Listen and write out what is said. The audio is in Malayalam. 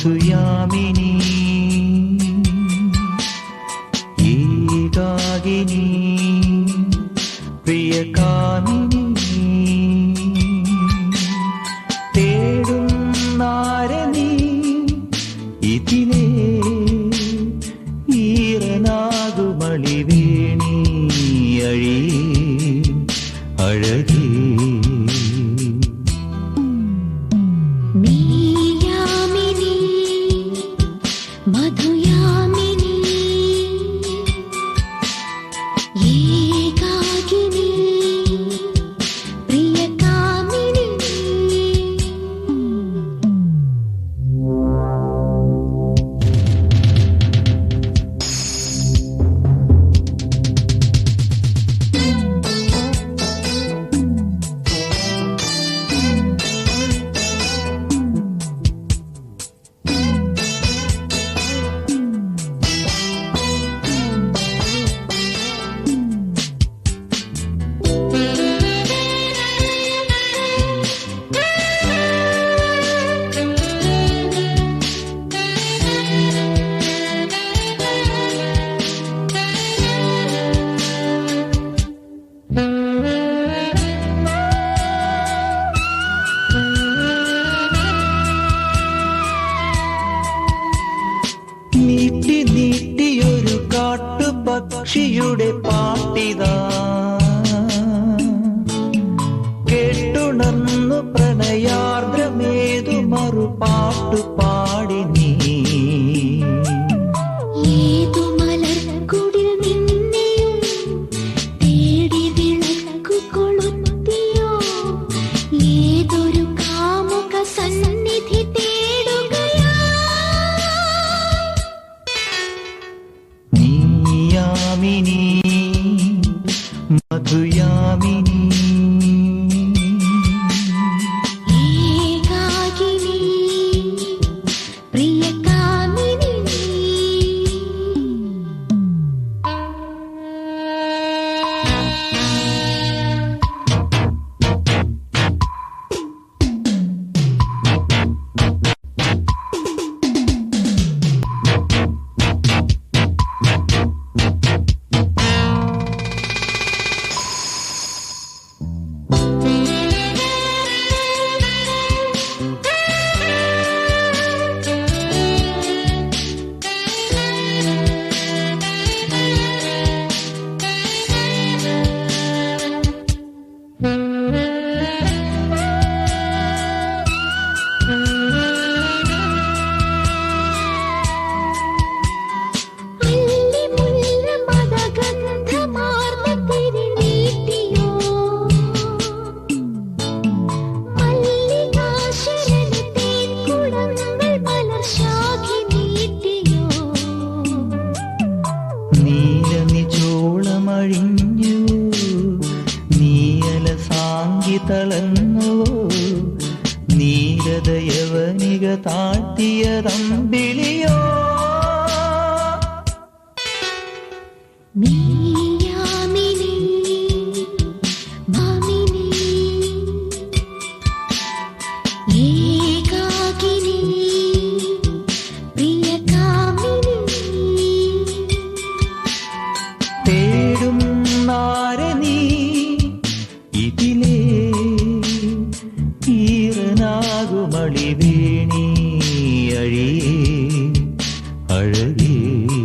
to you. പക്ഷിയുടെ പാട്ടിതാ. കേട്ടുണർന്നു പ്രണയാർദ്രമേതു മറുപാട്ടുപാ. തളന്നുവോ നീരതയവനിക താഴ്ത്തിയതമ്പിളിയോ നീ 爱人。